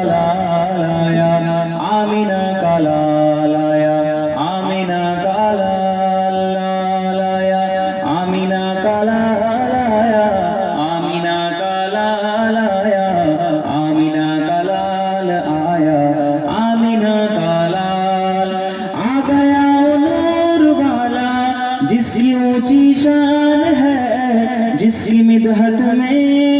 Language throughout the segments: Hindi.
কালালায়া আমিনা কালালায়া আমিনা কালালায়া আমিনা কালালায়া আমিনা কালালায়া আমিনা কালাল আয়া আমিনা কালাল आ गया वो नूर वाला जिसकी ऊंची शान है जिसकी मिदहत में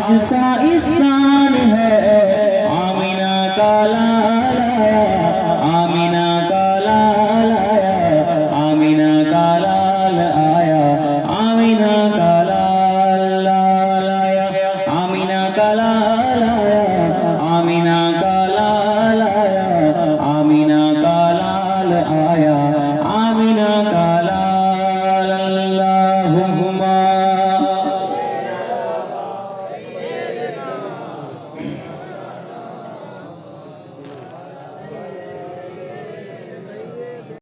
आज सा ईसान है आमिना का लाया आमिना का लाया आमिना का लाल आया आमिना का लाल आया आमिना का लाल आया आमिना का लाल आया आमिना का लाल आया